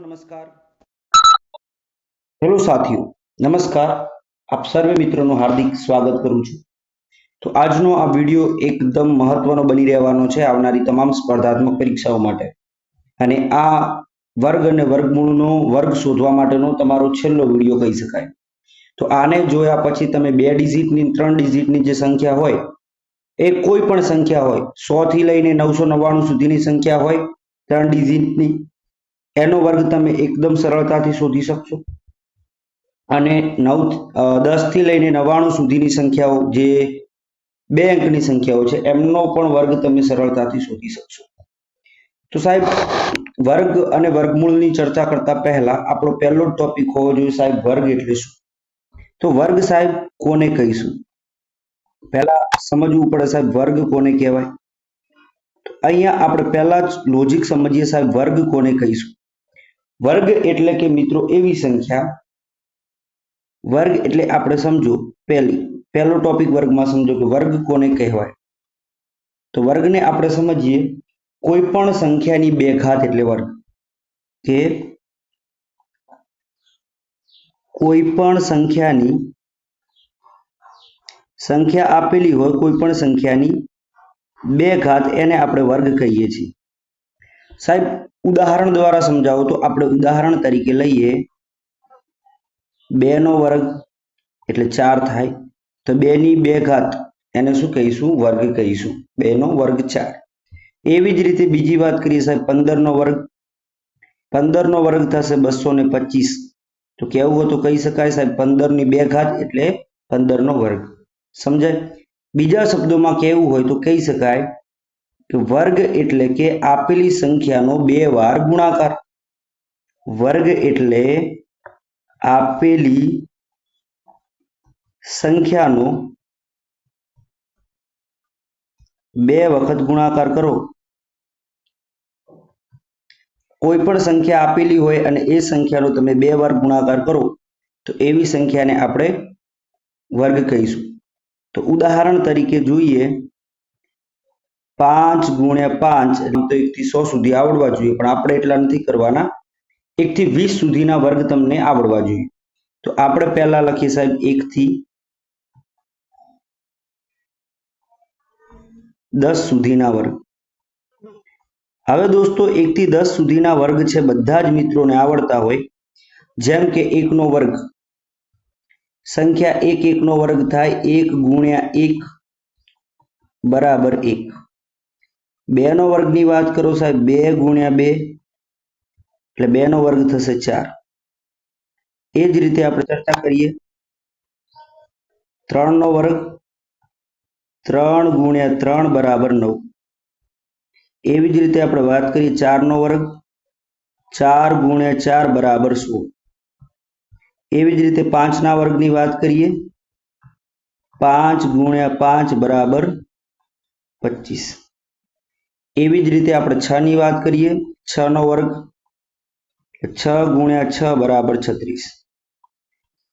નમસ્કાર. હેલો સાથીઓ, નમસ્કાર. આપ સર્વે મિત્રોનું હાર્દિક સ્વાગત કરું છું. તો આજનો આ વિડિયો એકદમ મહત્વનો બની રહેવાનો છે આવનારી તમામ સ્પર્ધાત્મક પરીક્ષાઓ માટે. અને આ વર્ગ અને વર્ગમૂળનો વર્ગ શોધવા માટેનો તમારો છેલ્લો વિડિયો કહી શકાય. તો આને જોયા પછી તમે બે ડિજિટની, ત્રણ ડિજિટની જે સંખ્યા હોય, એ કોઈ પણ સંખ્યા હોય, સો થી લઈને નવસો નવ્વાણું સુધીની સંખ્યા હોય, ત્રણ ડિજિટની એનો વર્ગ તમે એકદમ સરળતાથી શોધી શકશો. અને નવ દસથી લઈને નવ્વાણું સુધીની સંખ્યાઓ જે બે અંકની સંખ્યાઓ છે, એમનો પણ વર્ગ તમે સરળતાથી શોધી શકશો. તો સાહેબ, વર્ગ અને વર્ગમૂળની ચર્ચા કરતા પહેલા આપણો પહેલો ટોપિક હોવો જોઈએ સાહેબ, વર્ગ એટલે શું? તો વર્ગ સાહેબ, કોને કહીશું? પહેલા સમજવું પડે સાહેબ, વર્ગ કોને કહેવાય? અહીંયા આપણે પહેલા જ લોજિક સમજીએ સાહેબ, વર્ગ કોને કહીશું? વર્ગ એટલે કે મિત્રો એવી સંખ્યા. વર્ગ એટલે આપણે સમજો પહેલી, પહેલો ટોપિક વર્ગમાં સમજો કે વર્ગ કોને કહેવાય? તો વર્ગને આપણે સમજીએ કોઈ પણ સંખ્યાની બે ઘાત એટલે વર્ગ. કે કોઈ પણ સંખ્યાની, સંખ્યા આપેલી હોય કોઈ પણ સંખ્યાની બે ઘાત એને આપણે વર્ગ કહીએ છીએ. સાહેબ, ઉદાહરણ દ્વારા સમજાવો તો આપણે ઉદાહરણ તરીકે લઈએ. બે નો વર્ગ એટલે ચાર થાય. તો બે ની બે ઘાત, એને શું કહીશું? વર્ગ કહીશું. બે નો વર્ગ ચાર. એવી જ રીતે બીજી વાત કરીએ સાહેબ પંદર નો વર્ગ. પંદર નો વર્ગ થશે બસો ને પચીસ. તો કેવું હોય તો કહી શકાય સાહેબ પંદરની બે ઘાત એટલે પંદર નો વર્ગ. સમજાય? બીજા શબ્દોમાં કેવું હોય તો કહી શકાય વર્ગ એટલે કે આપેલી સંખ્યાનો બે વાર ગુણાકાર. વર્ગ એટલે આપેલી સંખ્યાનો બે વખત ગુણાકાર કરો. કોઈ પણ સંખ્યા આપેલી હોય અને એ સંખ્યાનો તમે બે વાર ગુણાકાર કરો, તો એવી સંખ્યાને આપણે વર્ગ કહીશું. તો ઉદાહરણ તરીકે જોઈએ પાંચ ગુણ્યા પાંચ તો એકથી સો સુધી આવડવા જોઈએ, પણ આપણે એટલા નથી કરવાના. એકથી વીસ સુધીના વર્ગ તમને આવડવા જોઈએ. તો આપણે પહેલા લખીએ સાહેબ, એકથી દસ સુધીના વર્ગ. હવે દોસ્તો, એકથી દસ સુધીના વર્ગ છે બધા જ મિત્રોને આવડતા હોય. જેમ કે એકનો વર્ગ. સંખ્યા એક એકનો વર્ગ થાય, એક ગુણ્યા એક બરાબર એક. બે નો વર્ગની વાત કરો સાહેબ, બે ગુણ્યા બે, એટલે બે નો વર્ગ થશે ચાર. એ જ રીતે આપણે ચર્ચા કરીએ. ત્રણ નો વર્ગ ત્રણ ગુણ્યા ત્રણ બરાબર નવ. એવી જ રીતે આપણે વાત કરીએ ચાર નો વર્ગ, ચાર ગુણ્યા ચાર બરાબર સોળ. એવી જ રીતે પાંચના વર્ગની વાત કરીએ. પાંચ ગુણ્યા પાંચ બરાબર પચીસ. એવી જ રીતે આપણે છ ની વાત કરીએ, છ નો વર્ગ છ ગુણ્યા છ બરાબર છત્રીસ.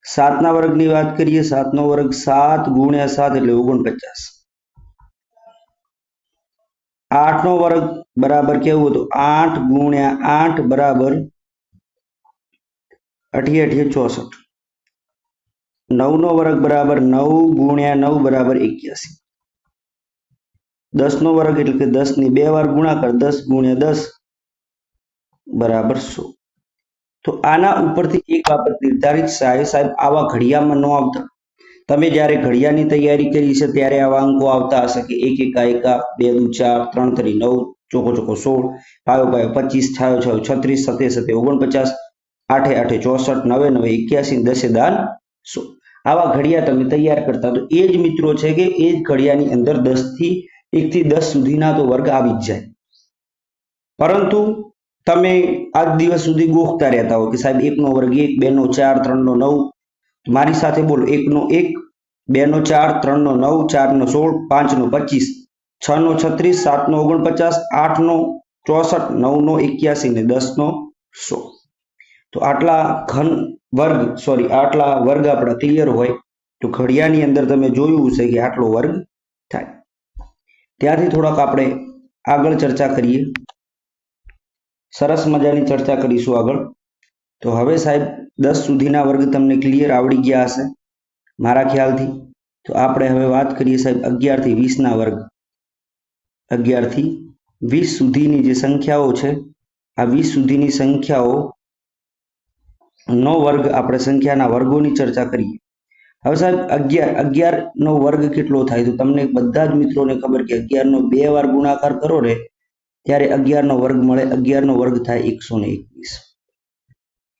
સાતના વર્ગની વાત કરીએ સાતનો વર્ગ સાત ગુણ્યા સાત એટલે ઓગણપચાસ. આઠનો વર્ગ બરાબર કેવું હતું? આઠ ગુણ્યા આઠ બરાબર અઠી અઠી ચોસઠ. નવનો વર્ગ બરાબર નવ ગુણ્યા નવ બરાબર એક્યાસી. દસ નો વર્ગ એટલે કે દસની બે વાર ગુણાકાર દસ ગુણ્યા દસ બરાબર સો. તો આના ઉપરથી એક બાબત નિર્ધારિત સાહેબ સાહેબ, આવા ઘડિયામાં ન આવતા. તમે જ્યારે ઘડિયાની તૈયારી કરી છે, ત્યારે આવા અંકો આવતા હશે કે એક, એકા એકા બે, દુ, ચાર, ત્રણ ત્રણ નવ, ચોકો ચોકો, સોળ, પાયો પાયો, પચીસ, છાયો છાયો, છત્રીસ સતે સતે ઓગણપચાસ, આઠે આઠે, ચોસઠ, નવે નવે, એક્યાસી, દસે, દાન સો. આવા ઘડિયા તમે તૈયાર કરતા તો એ જ મિત્રો છે કે એ જ ઘડિયાની અંદર દસ થી એક થી દસ સુધીના તો વર્ગ આવી જ જાય. પરંતુ તમે આજ દિવસ સુધી ગોખતા રહેતા હો કે સાહેબ એકનો વર્ગ એક બે નો ચાર, ત્રણનો નવ. મારી સાથે બોલો, એકનો એક, બેનો ચાર, ત્રણનો નવ ચાર નો સોળ, પાંચનો પચીસ છ નો છત્રીસ સાત નો ઓગણપચાસ, આઠનો ચોસઠ, નવનો એક્યાસી ને દસ નો સો. તો આટલા ઘન વર્ગ સોરી આટલા વર્ગ આપણા ક્લિયર હોય. તો ઘડિયાની અંદર તમે જોયું છે કે આટલો વર્ગ થાય. ત્યાંથી થોડાક આપણે આગળ ચર્ચા કરીએ. સરસ મજાની ચર્ચા કરીશું આગળ. તો હવે સાહેબ, દસ સુધીના વર્ગ તમને ક્લિયર આવડી ગયા હશે, મારા ખ્યાલથી. તો આપણે હવે વાત કરીએ સાહેબ, અગિયારથી વીસના વર્ગ. અગિયારથી વીસ સુધીની જે સંખ્યાઓ છે, આ વીસ સુધીની સંખ્યાઓ નો વર્ગ આપણે સંખ્યાના વર્ગોની ચર્ચા કરીએ. હવે સાહેબ, અગિયાર અગિયાર નો વર્ગ કેટલો થાય? તો તમને બધા જ મિત્રોને ખબર કે અગિયાર નો બે વાર ગુણાકાર કરો ને, ત્યારે અગિયાર નો વર્ગ મળે અગિયાર નો વર્ગ થાય એકસો ને એકવીસ.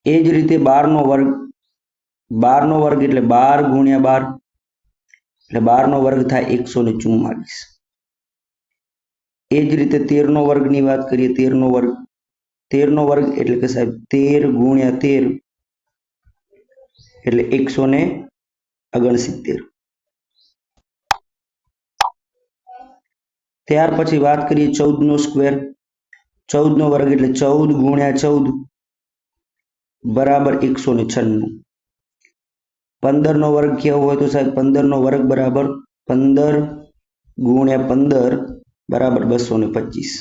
એ જ રીતે બાર નો વર્ગ બાર નો વર્ગ એટલે બાર ગુણ્યા બાર, એટલે બાર નો વર્ગ થાય એકસો ને ચુમ્માલીસ એ જ રીતે તેર નો વર્ગની વાત કરીએ તેર નો વર્ગ તેર નો વર્ગ એટલે કે સાહેબ, તેર ગુણ્યા તેર એટલે એકસો ને ઓગણસિત્તેર ત્યાર પછી વાત કરીએ ચૌદ નો સ્ક્વેર ચૌદ નો વર્ગ એટલે ચૌદ ગુણ્યા ચૌદ બરાબર એકસો ને છન્નું. પંદર નો વર્ગ કેવો હોય તો સાહેબ પંદર નો વર્ગ બરાબર પંદર ગુણ્યા પંદર બરાબર બસો ને પચીસ.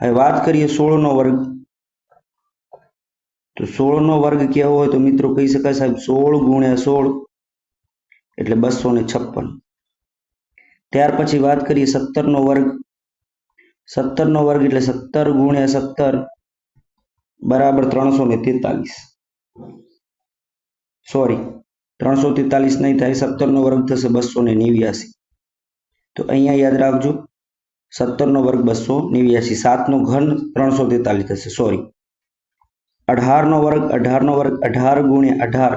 હવે વાત કરીએ સોળ નો વર્ગ. તો સોળ નો વર્ગ કેવો હોય તો મિત્રો કહી શકાય સાહેબ, સોળ ગુણ્યા સોળ એટલે બસો ને છપ્પન. ત્યાર પછી વાત કરીએ સત્તર નો વર્ગ. સત્તર નો વર્ગ એટલે સત્તર ગુણ્યા સત્તર બરાબર ત્રણસો ને તેતાલીસ. સોરી ત્રણસો તેતાલીસ નહીં થાય સત્તર નો વર્ગ થશે બસો ને નેવ્યાસી. તો અહીંયા યાદ રાખજો સત્તર નો વર્ગ બસો નેવ્યાસી સાત નો ઘન ત્રણસો તેતાલીસ થશે. સોરી અઢાર નો વર્ગ અઢાર નો વર્ગ, અઢાર ગુણ્યા અઢાર,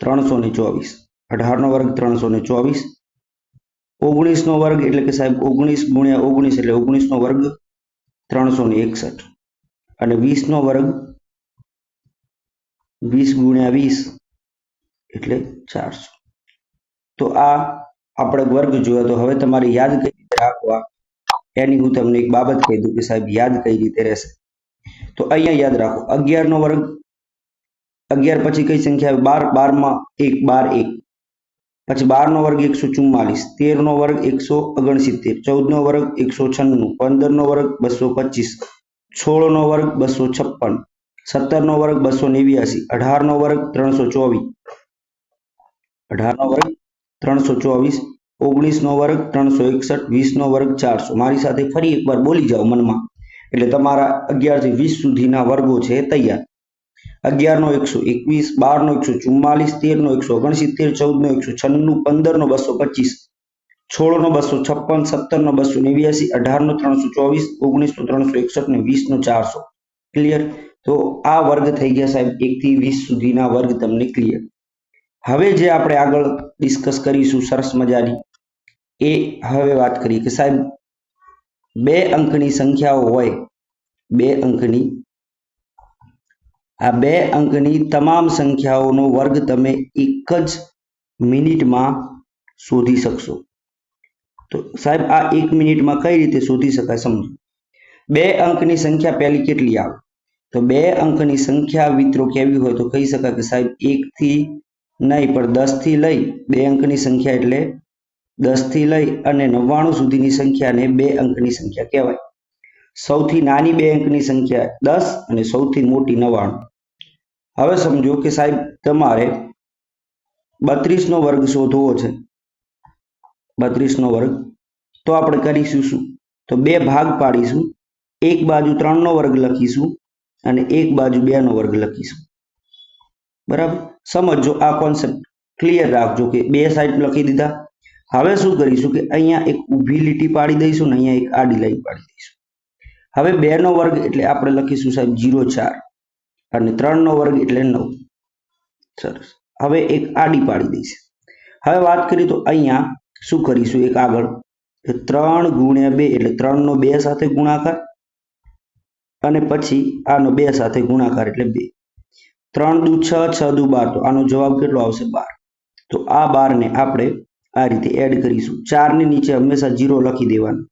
ત્રણસો ને ચોવીસ. અઢાર નો વર્ગ, ત્રણસો ને ચોવીસ. ઓગણીસ નો વર્ગ એટલે કે સાહેબ ઓગણીસ ગુણ્યા ઓગણીસ એટલે ઓગણીસ નો વર્ગ ત્રણસો ને એકસઠ. અને વીસ નો વર્ગ વીસ ગુણ્યા વીસ એટલે ચારસો. તો આ આપણે વર્ગ જોયો. તો હવે તમારે યાદ કઈ રીતે રાખવા? એની હું તમને એક બાબત કહી દઉં કે સાહેબ યાદ કઈ રીતે રહેશે? તો અહીંયા યાદ રાખો અગિયાર નો વર્ગ, અગિયાર પછી કઈ સંખ્યા બાર, બારમાં એક, બાર, એક. પછી બાર નો વર્ગ એકસો ચુમ્માલીસ તેર નો વર્ગ એકસો ઓગણસિત્તેર ચૌદ નો વર્ગ એકસો છન્નું પંદર નો વર્ગ બસો પચીસ, સોળનો વર્ગ બસો છપ્પન સત્તર નો વર્ગ બસો નેવ્યાસી અઢાર નો વર્ગ ત્રણસો ચોવીસ અઢાર નો વર્ગ ત્રણસો ચોવીસ ઓગણીસ નો વર્ગ ત્રણસો એકસઠ વીસ નો વર્ગ ચારસો. મારી સાથે ફરી એકવાર બોલી જાઓ મનમાં. એટલે તમારા અગિયારથી વીસ સુધીના વર્ગો છે તૈયાર. અગિયાર નો એકસો એકવીસ બાર નો એકસો ચુમ્માલીસ તેર નો એકસો ઓગણસિત્તેર ચૌદ નો એકસો છન્નું પંદર નો બસો પચીસ સોળ નો બસો છપ્પન સત્તર નો બસો નેવ્યાસી અઢાર નો ત્રણસો ચોવીસ ઓગણીસ નો ત્રણસો એકસઠ ને વીસ નો ચારસો. ક્લિયર તો આ વર્ગ થઈ ગયા સાહેબ, એક થી વીસ સુધીના વર્ગ તમને ક્લિયર હવે જે આપણે આગળ ડિસ્કસ કરીશું સરસ મજાની, એ હવે વાત કરીએ કે સાહેબ બે અંકની સંખ્યાઓ હોય, બે અંકની, આ બે અંકની તમામ સંખ્યાઓનો વર્ગ તમે એક જ મિનિટમાં શોધી શકશો. તો સાહેબ, આ એક મિનિટમાં કઈ રીતે શોધી શકાય સમજો? બે અંકની સંખ્યા પહેલી કેટલી આવે? તો બે અંકની સંખ્યા મિત્રો કેવી હોય તો કહી શકાય કે સાહેબ એકથી નહીં પણ દસથી લઈ બે અંકની સંખ્યા એટલે દસથી લઈ અને નવ્વાણું સુધીની સંખ્યાને બે અંકની સંખ્યા કહેવાય. સૌથી નાની બે અંકની સંખ્યા દસ અને સૌથી મોટી નવ્વાણું. હવે સમજો કે સાહેબ, તમારે બત્રીસ નો વર્ગ શોધવો છે. બત્રીસ નો વર્ગ. તો આપણે કરીશું શું? તો બે ભાગ પાડીશું. એક બાજુ ત્રણનો વર્ગ લખીશું અને એક બાજુ બે નો વર્ગ લખીશું. બરાબર? સમજો આ કોન્સેપ્ટ ક્લિયર રાખજો કે બે સાઈડ લખી દીધા. હવે શું કરીશું કે અહીંયા એક ઊભી લીટી પાડી દઈશું ને અહીંયા એક આડી લાઈન પાડી દઈશું. હવે બે નો વર્ગ એટલે આપણે લખીશું સાહેબ જીરો ચાર અને ત્રણનો વર્ગ એટલે નવ. સરસ. હવે એક આડી પાડી દઈશું. હવે વાત કરીએ તો અહીંયા શું કરીશું એક આગળ? ત્રણ ગુણ્યા બે એટલે ત્રણનો બે સાથે ગુણાકાર અને પછી આનો બે સાથે ગુણાકાર એટલે બે. ત્રણ દુ છ છ દુ બાર. તો આનો જવાબ કેટલો આવશે બાર? તો આ બારને આપણે આ રીતે એડ કરીશું. ચારની નીચે હંમેશા જીરો લખી દેવાનું.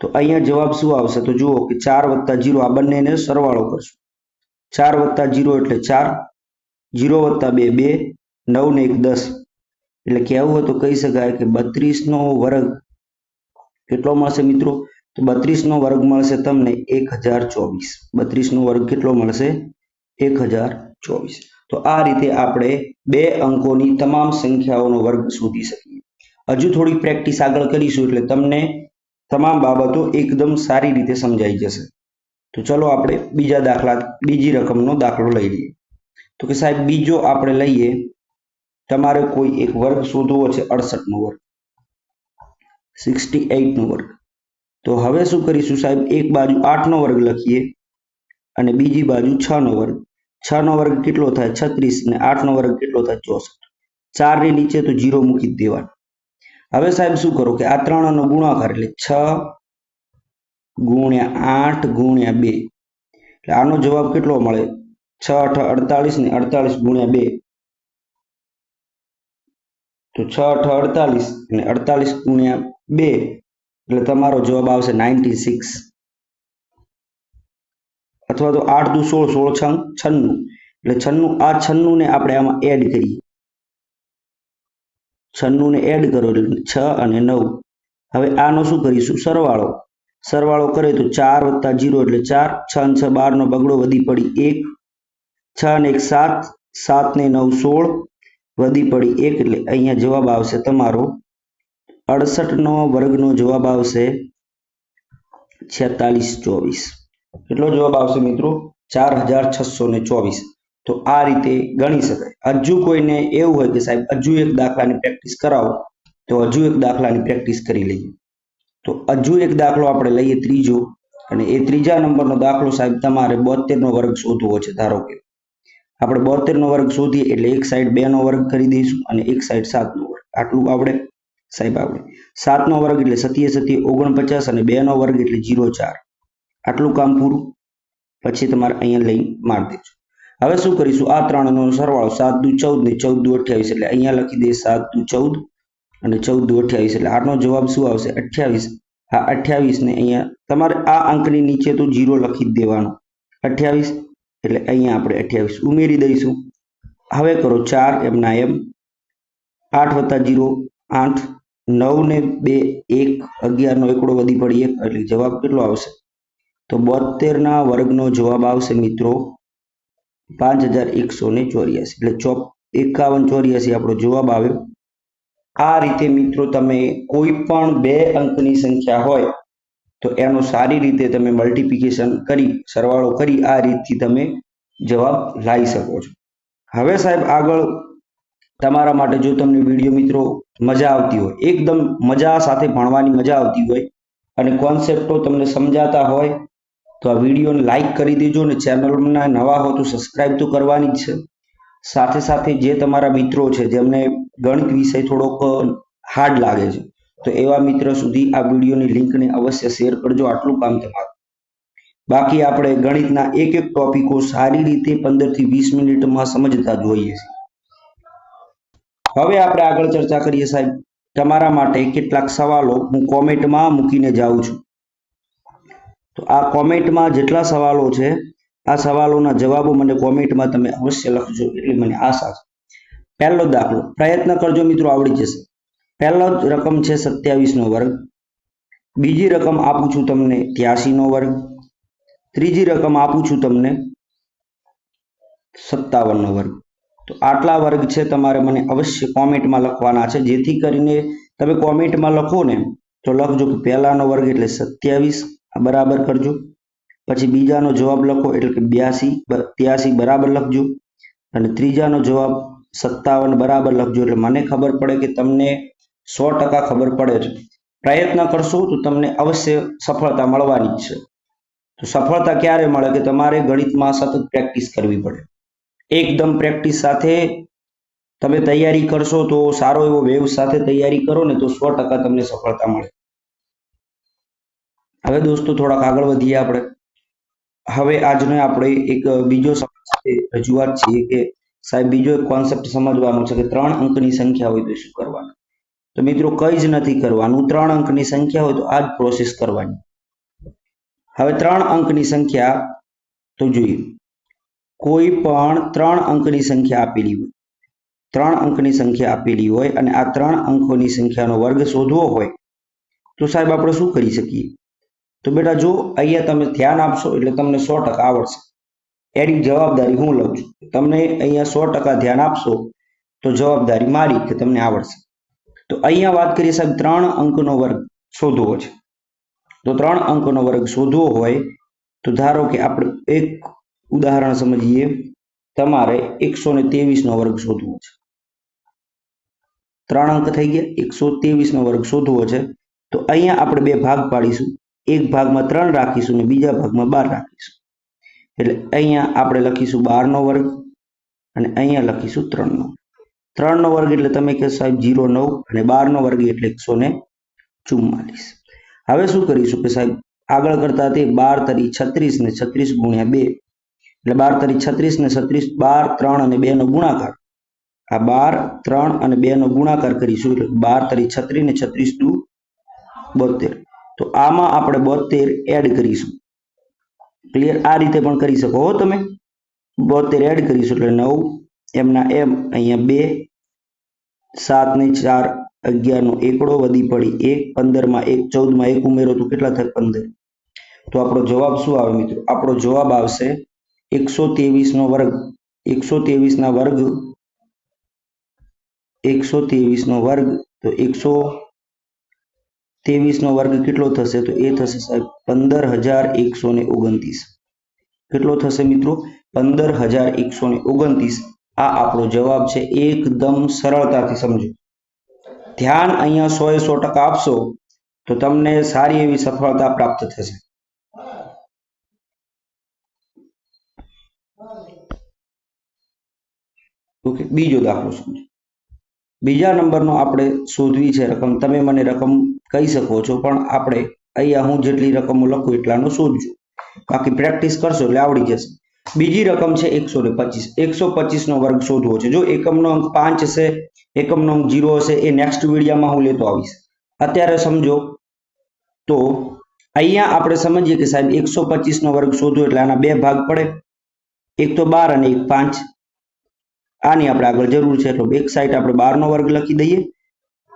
તો અહીંયા જવાબ શું આવશે? તો જુઓ કે ચાર વત્તા જીરો આ બંનેને સરવાળો કરશું. ચાર વત્તા જીરો એટલે ચાર જીરો વત્તા બે બે, નવ ને એક દસ. એટલે કહેવું હોય તો કહી શકાય કે બત્રીસનો વર્ગ કેટલો મળશે મિત્રો? તો બત્રીસનો વર્ગ મળશે તમને એક હજાર ચોવીસ. બત્રીસનો વર્ગ કેટલો મળશે? એક હજાર ચોવીસ. તો આ રીતે આપણે બે અંકોની તમામ સંખ્યાઓનો વર્ગ શોધી શકીએ. હજુ થોડી પ્રેક્ટિસ આગળ કરીશું એટલે તમને તમામ બાબતો એકદમ સારી રીતે સમજાઈ જશે. તો ચલો આપણે બીજા દાખલા, બીજી રકમનો દાખલો લઈ લઈએ. તો કે સાહેબ, બીજો આપણે લઈએ. તમારે કોઈ એક વર્ગ શોધવો છે અડસઠ નો વર્ગ. સિક્સટી એઇટનો વર્ગ. તો હવે શું કરીશું સાહેબ? એક બાજુ આઠનો વર્ગ લખીએ અને બીજી બાજુ છનો વર્ગ. છ નો વર્ગ કેટલો થાય? છત્રીસ ને આઠ નો વર્ગ કેટલો થાય? ચોસઠ. ચારની નીચે તો જીરો મૂકી દેવાનું. હવે સાહેબ શું કરો કે આ ત્રણ નો ગુણાકાર એટલે છ ગુણ્યા આઠ ગુણ્યા બે. એટલે આનો જવાબ કેટલો મળે? છ અઠ અડતાલીસ ને અડતાલીસ ગુણ્યા બે. તો છ અઠ અડતાલીસ અને અડતાલીસ ગુણ્યા બે. એટલે તમારો જવાબ આવશે નાઇન્ટી સિક્સ. અથવા તો આઠ દુ સોળ સોળ છ, છન્નું. એટલે છન્નું, આ છન્નું ને આપણે આમાં એડ કરીએ. છન્નુંને એડ કરો એટલે છ અને નવ. હવે આનો શું કરીશું? સરવાળો. સરવાળો કરે તો ચાર વત્તા જીરો એટલે ચાર. છ અને છ બાર નો બગડો વધી પડી એક. છ અને એક સાત. સાત ને નવ, સોળ. વધી પડી એક એટલે અહીંયા જવાબ આવશે તમારો અડસઠ નો વર્ગનો જવાબ આવશે છેતાલીસ ચોવીસ. કેટલો જવાબ આવશે મિત્રો? ચાર હજાર છસો ને ચોવીસ. તો આ રીતે ગણી શકાય. હજુ કોઈને એવું હોય કે સાહેબ, હજુ એક દાખલાની પ્રેક્ટિસ કરાવો, તો હજુ એક દાખલાની પ્રેક્ટિસ કરી લઈએ. તો હજુ એક દાખલો આપણે લઈએ ત્રીજો, અને એ ત્રીજા નંબરનો દાખલો સાહેબ તમારે બોતેર નો વર્ગ શોધવો છે, ધારો કે. આપણે બોતેર નો વર્ગ શોધીએ એટલે એક સાઈડ બે નો વર્ગ કરી દઈશું અને એક સાઈડ સાત નો વર્ગ. આટલું આવડે? સાહેબ, આવડે. સાત નો વર્ગ એટલે સતીએ સતી ઓગણપચાસ અને બે નો વર્ગ એટલે જીરો ચાર. આટલું કામ પૂરું? પછી તમારે અહીંયા લઈ માર દેજો. હવે શું કરીશું? આ ત્રણ નો સરવાળો સાત દુ ચૌદ ને ચૌદ દુ અઠ્યાવીસ એટલે અહીંયા લખી દઈએ સાત દુ ચૌદ અને ચૌદ દુ અઠ્યાવીસ એટલે આનો જવાબ શું આવશે? અઠ્યાવીસ. આ અઠ્યાવીસ ને અહીંયા તમારે આ અંકની નીચે તો જીરો લખી જ દેવાનો. અઠ્યાવીસ એટલે અહીંયા આપણે અઠ્યાવીસ ઉમેરી દઈશું. હવે કરો ચાર એમના એમ. આઠ વત્તા જીરો, આઠ, નવ ને બે, એક અગિયાર નો એકડો વધી પડી એક એટલે જવાબ કેટલો આવશે? તો બોતેરના વર્ગનો જવાબ આવશે મિત્રો પાંચ હજાર એકસો ને ચોર્યાસી. એટલે ચોપ એકાવન ચોર્યાસી આપણો જવાબ આવ્યો. આ રીતે મિત્રો તમે કોઈ પણ બે અંકની સંખ્યા હોય તો એનો સારી રીતે તમે મલ્ટિપ્લિકેશન કરી, સરવાળો કરી આ રીતથી તમે જવાબ લાવી શકો છો. હવે સાહેબ આગળ તમારા માટે જો તમને વીડિયો મિત્રો મજા આવતી હોય, એકદમ મજા સાથે ભણવાની મજા આવતી હોય અને કોન્સેપ્ટો તમને સમજાતા હોય તો આ વિડીયોને લાઇક કરી દેજો અને ચેનલના નવા હો તો સબસ્ક્રાઇબ તો કરવાની જ છે. સાથે સાથે જે તમારા મિત્રો છે, જેમને ગણિત વિષય થોડોક હાર્ડ લાગે છે, તો એવા મિત્ર સુધી આ વિડીયોની લિંકને અવશ્ય શેર કરજો. આટલું કામ તમારું. બાકી આપણે ગણિતના એક એક ટોપિકો સારી રીતે પંદરથી વીસ મિનિટમાં સમજતા જોઈએ છીએ હવે આપણે આગળ ચર્ચા કરીએ સાહેબ. તમારા માટે કેટલાક સવાલો હું કોમેન્ટમાં મૂકીને જાઉં છું. તો આ કોમેન્ટમાં જેટલા સવાલો છે, આ સવાલોના જવાબો મને કોમેન્ટમાં તમે અવશ્ય લખજો એટલી મને આશા છે. પહેલો દાખલો, પ્રયત્ન કરજો મિત્રો આવડી જશે. પહેલો જ રકમ છે સત્યાવીસનો વર્ગ. બીજી રકમ આપું છું તમને ત્યાસીનો વર્ગ. ત્રીજી રકમ આપું છું તમને સત્તાવનનો વર્ગ. તો આટલા વર્ગ છે તમારે મને અવશ્ય કોમેન્ટમાં લખવાના છે. જેથી કરીને તમે કોમેન્ટમાં લખો ને, તો લખજો કે પહેલાનો વર્ગ એટલે સત્યાવીસ બરાબર કરજો. પછી બીજાનો જવાબ લખો એટલે કે બ્યાસી ત્યાસી બરાબર લખજો. અને ત્રીજાનો જવાબ સત્તાવન બરાબર લખજો. એટલે મને ખબર પડે કે તમને સો ટકા ખબર પડે છે પ્રયત્ન કરશો તો તમને અવશ્ય સફળતા મળવાની જ છે. તો સફળતા ક્યારે મળે? કે તમારે ગણિતમાં સતત પ્રેક્ટિસ કરવી પડે. એકદમ પ્રેક્ટિસ સાથે તમે તૈયારી કરશો તો સારો એવો વેવ સાથે તૈયારી કરો ને તો સો ટકા તમને સફળતા મળે. હવે દોસ્તો થોડાક આગળ વધીએ આપણે. હવે આજનો આપણે એક બીજો રજૂઆત છે કે સાહેબ બીજો એક કોન્સેપ્ટ સમજવાનો છે કે ત્રણ અંકની સંખ્યા હોય તો શું કરવાનું? તો મિત્રો કઈ જ નથી કરવાનું. ત્રણ અંકની સંખ્યા હોય તો આ જ પ્રોસેસ કરવાની. હવે ત્રણ અંકની સંખ્યા તો જોઈએ. કોઈ પણ ત્રણ અંકની સંખ્યા આપેલી હોય, ત્રણ અંકની સંખ્યા આપેલી હોય અને આ ત્રણ અંકોની સંખ્યાનો વર્ગ શોધવો હોય, તો સાહેબ આપણે શું કરી શકીએ? તો બેટા જો અહીંયા તમે ધ્યાન આપશો એટલે તમને સો ટકા આવડશે. એની જવાબદારી હું લઉં છું. તમને અહીંયા સો ટકા ધ્યાન આપશો તો જવાબદારી મારી કે તમને આવડશે. તો અહીંયા વાત કરીએ સાહેબ ત્રણ અંકનો વર્ગ શોધવો છે. તો ત્રણ અંકનો વર્ગ શોધવો હોય તો ધારો કે આપણે એક ઉદાહરણ સમજીએ. તમારે એકસો ને ત્રેવીસ નો વર્ગ શોધવો છે. ત્રણ અંક થઈ ગયા. એકસો તેવીસનો વર્ગ શોધવો છે. તો અહીંયા આપણે બે ભાગ પાડીશું. એક ભાગમાં ત્રણ રાખીશું ને બીજા ભાગમાં બાર રાખીશું. એટલે અહીંયા આપણે લખીશું બારનો વર્ગ અને અહીંયા લખીશું ત્રણનો. ત્રણનો વર્ગ એટલે તમે કે સાહેબ જીરો નવ અને બાર નો વર્ગ એટલે એકસો ને ચુમ્માલીસ. હવે શું કરીશું કે સાહેબ આગળ કરતા તે બાર તરી છત્રીસ ને છત્રીસ ગુણ્યા બે. એટલે બાર તરી છત્રીસ ને છત્રીસ બાર, ત્રણ અને બે નો ગુણાકાર. આ બાર, ત્રણ અને બે નો ગુણાકાર કરીશું એટલે બાર તરી છત્રીસ ને છત્રીસ દુ બોતેર. તો આમાં આપણે બોતેર એડ કરીશું. ક્લિયર આ રીતે પણ કરી શકો હો તમે. બોતેર એડ કરીશું એટલે નવ, એમના એમ અહીંયા બે, સાત ને ચાર અગિયાર નો એકડો વધી પડી એક પંદરમાં એક ચૌદમાં એક ઉમેરો તો કેટલા થાય? પંદર. તો આપણો જવાબ શું આવે મિત્રો? આપણો જવાબ આવશે એકસો ત્રેવીસ નો વર્ગ. એકસો ત્રેવીસ ના વર્ગ, એકસો ત્રેવીસ નો વર્ગ, તો એકસો ત્રેવીસ નો વર્ગ કેટલો થશે? તો એ થશે સાહેબ પંદર હજાર એકસો ને ઓગણત્રીસ. કેટલો થશે મિત્રો? પંદર હજાર એકસો ને ઓગણત્રીસ. આ આપણો જવાબ છે એકદમ સરળતાથી સમજો. ધ્યાન અહીંયા સો એ સો ટકા આપશો, તો તમને સારી એવી સફળતા પ્રાપ્ત થશે. બીજો દાખલો સમજો. બીજા નંબરનો આપણે શોધવી છે રકમ. તમે મને રકમ કહી શકો છો, પણ આપણે અહીંયા હું જેટલી રકમો લખું એટલાનો શોધજો. બાકી પ્રેક્ટિસ કરશો એટલે આવડી જશે. બીજી રકમ છે એકસો ને પચીસ. એકસો પચીસનો વર્ગ શોધવો છે. જો એકમનો અંક પાંચ હશે, એકમનો અંક જીરો હશે, એ નેક્સ્ટ વિડીયામાં હું લેતો આવીશ. અત્યારે સમજો. તો અહીંયા આપણે સમજીએ કે સાહેબ એકસો પચીસનો વર્ગ શોધવો એટલે આના બે ભાગ પડે. એક તો બાર અને એક પાંચ. આની આપણે આગળ જરૂર છે એટલે એક સાઈડ આપણે બારનો વર્ગ લખી દઈએ.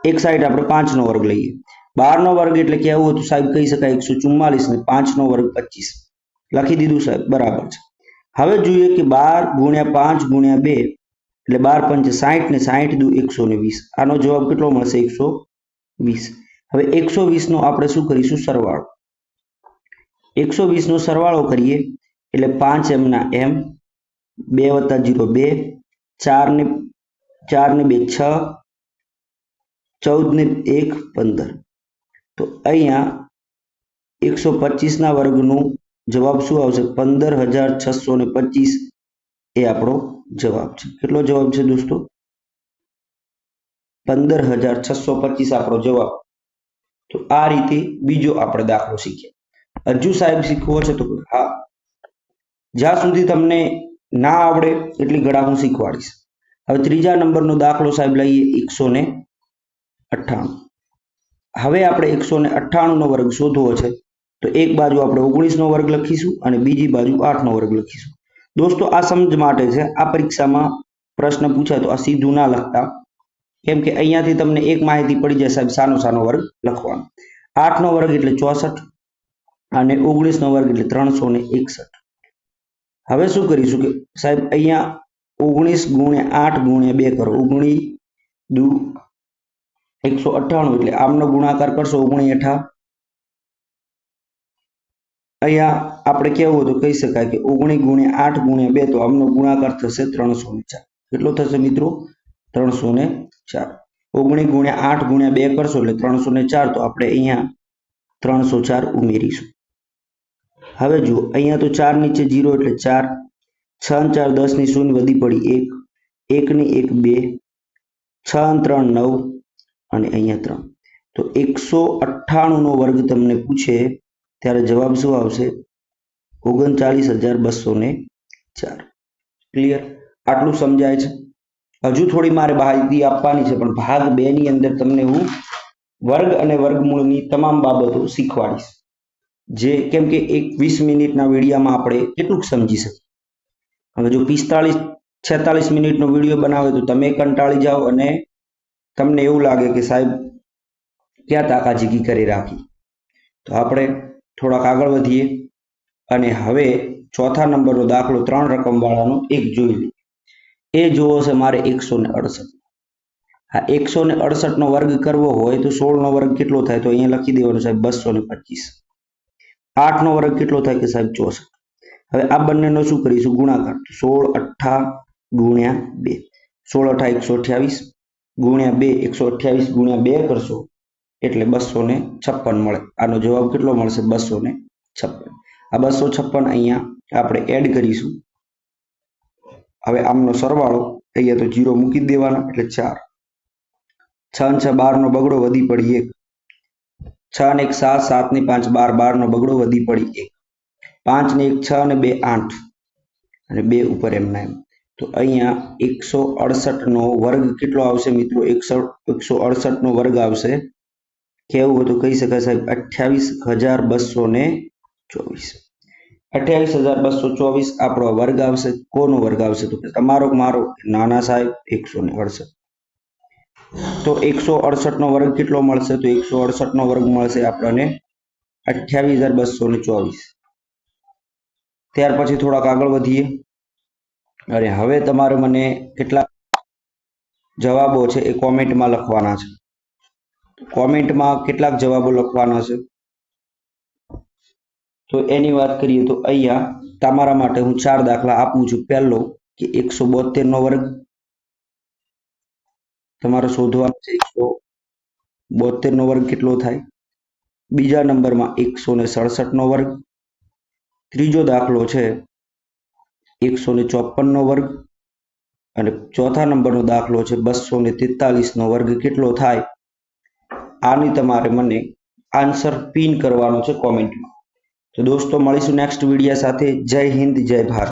એક સાઈડ આપણે પાંચનો વર્ગ લઈએ. બાર નો વર્ગ એટલે કેવું હતું, સાહેબ કહી શકાય એકસો ચુમ્માલીસ ને પાંચનો વર્ગ પચીસ. લખી દીધું, સાહેબ, બરાબર છે. હવે જોઈએ કે બાર ગુણ્યા પાંચ ગુણ્યા બે એટલે બાર પંચ સાહીઠ ને સાહીઠ દુ એકસો ને વીસ. આનો જવાબ કેટલો મળશે? એકસો વીસ. હવે એકસો વીસનો આપણે શું કરીશું? સરવાળો. એકસો વીસ નો સરવાળો કરીએ એટલે પાંચ એમના એમ, બે વત્તા જીરો બે, ચાર ને ચાર ને બે છ, ચૌદ ને એક પંદર. તો અહીંયા એકસો પચીસના વર્ગનું જવાબ શું આવશે? પંદર હજાર છસો ને પચીસ એ આપણો જવાબ છે. કેટલો જવાબ છે દોસ્તો? પંદર હજાર છસો પચીસ આપણો જવાબ. તો આ રીતે બીજો આપણે દાખલો શીખીએ. હજુ સાહેબ શીખવો છે તો હા. જ્યાં સુધી તમને ના આવડે એટલી ઘડા હું શીખવાડીશ. હવે ત્રીજા નંબરનો દાખલો સાહેબ લઈએ એકસો ને અઠ્ઠાણું. હવે આપણે એકસો ને અઠ્ઠાણુંનો વર્ગ શોધવો છે. તો એક બાજુ આપણે ઓગણીસનો વર્ગ લખીશું અને બીજી બાજુ આઠનો વર્ગ લખીશું. દોસ્તો, આ સમજ માટે છે, આ પરીક્ષામાં પ્રશ્ન પૂછાય તો આ સીધું ના લખતા. કેમ કે અહીંયાથી તમને એક માહિતી પડી જાય સાહેબ, સાનો સાનો વર્ગ લખવાનો. આઠ નો વર્ગ એટલે ચોસઠ અને ઓગણીસ નો વર્ગ એટલે ત્રણસો ને એકસઠ. હવે શું કરીશું કે સાહેબ, અહીંયા ઓગણીસ ગુણ્યા આઠ ગુણ્યા બે કરો. ઓગણી દુ એકસો અઠ્ઠાણું એટલે આમનો ગુણાકાર કરશો ઓગણી અઠા અહીંયા આપણે કેવું હતું? કહી શકાય કે ઓગણી ગુણ્યા આઠ ગુણ્યા બે તો આમનો ગુણાકાર થશે ત્રણસો ને ચાર. કેટલો થશે મિત્રો? ત્રણસો ને ચાર. ઓગણી ગુણ્યા આઠ ગુણ્યા બે કરશો એટલે ત્રણસો ને ચાર તો આપણે અહીંયા ત્રણસો ચાર ઉમેરીશું. હવે જુઓ, અહીંયા તો ચાર નીચે જીરો એટલે ચાર. છ અને ચાર દસની શૂન્ય વધી પડી એક. એક ની એક બે. છ ત્રણ નવ. અને અહીંયા ત્રણ. તો એકસો અઠ્ઠાણું નો વર્ગ તમને પૂછે, ત્યારે જવાબ શું આવશે? ઓગણચાળીસ હજાર બસો ને ચાર. ક્લિયર આટલું સમજાય છે? હજુ થોડી મારે માહિતી આપવાની છે, પણ ભાગ બે ની અંદર તમને હું વર્ગ અને વર્ગમૂળની તમામ બાબતો શીખવાડીશ. જે કેમ કે એક વીસ મિનિટના વિડીયામાં આપણે કેટલુંક સમજી શકીએ. હવે જો પિસ્તાળીસ છેતાલીસ મિનિટનો વીડિયો બનાવે તો તમે કંટાળી જાઓ અને તમને એવું લાગે કે સાહેબ, ક્યાં તાકાજીકી કરી રાખી? તો આપણે થોડાક આગળ વધીએ અને હવે ચોથા નંબરનો દાખલો ત્રણ રકમવાળાનો એક જોઈ લઈએ. એ જોવો છે મારે એકસો ને અડસઠ. હા એકસો ને અડસઠ નો વર્ગ કરવો હોય તો સોળ નો વર્ગ કેટલો થાય? તો અહીંયા લખી દેવાનું સાહેબ બસો ને પચીસ. આઠનો વર્ગ કેટલો થાય કે સાહેબ ચોસઠ? હવે આ બંનેનો શું કરીશું? ગુણાકાર. સોળ અઠ્ઠા ગુણ્યા બે. સોળ અઠ્ઠા એકસો અઠ્યાવીસ. ગુણ્યા બે, એકસો અઠ્યાવીસ ગુણ્યા બે કરશો, એટલે બસો ને છપ્પન મળે. આનો જવાબ કેટલો મળશે? બસો ને છપ્પન. આ બસો છપ્પન અહીંયા આપણે એડ કરીશું. હવે આમનો સરવાળો અહીંયા તો જીરો મૂકી દેવાના, એટલે ચાર. છ છ બાર નો બગડો વધી પડી એક. છ ને એક સાત સાત ને પાંચ બાર બાર નો બગડો વધી પડી એક. પાંચ ને એક, છ ને બે, આઠ. અને બે ઉપર એમના એમ. તો અહીંયા એકસો અડસઠ નો વર્ગ કેટલો આવશે મિત્રો? એકસો એકસો અડસઠ નો વર્ગ આવશે. કેવું હતું? કહી શકાય સાહેબ, અઠ્યાવીસ હજાર બસો ને ચોવીસ. અઠ્યાવીસ હજાર બસો ચોવીસ આપણો વર્ગ આવશે. કોનો વર્ગ આવશે? તો તમારો મારો? નાના સાહેબ, એકસો ને અડસઠ. તો એકસો અડસઠ નો વર્ગ કેટલો મળશે? તો એકસો અડસઠ નો વર્ગ મળશે આપણને અઠ્યાવીસ હજાર બસો ને ચોવીસ. ત્યાર પછી થોડાક આગળ વધીએ. અને હવે તમારે મને કેટલા જવાબો છે એ કોમેન્ટમાં લખવાના છે. કોમેન્ટમાં કેટલાક જવાબો લખવાના છે. તો એની વાત કરીએ તો અહીંયા તમારા માટે હું ચાર દાખલા આપું છું. પહેલો કે એકસો બોતેર નો વર્ગ. તમારે શોધવાનો છે એકસો બોતેર નો વર્ગ કેટલો થાય? બીજા નંબરમાં એકસો ને સડસઠ નો વર્ગ. ત્રીજો દાખલો છે એકસો ને ચોપન નો વર્ગ અને ચોથા નંબરનો દાખલો છે બસો ને તેતાલીસનો વર્ગ કેટલો થાય? આની તમારે મને આન્સર પિન કરવાનો છે કોમેન્ટમાં. તો દોસ્તો, મળીશું નેક્સ્ટ વિડીયા સાથે. જય હિન્દ, જય ભારત.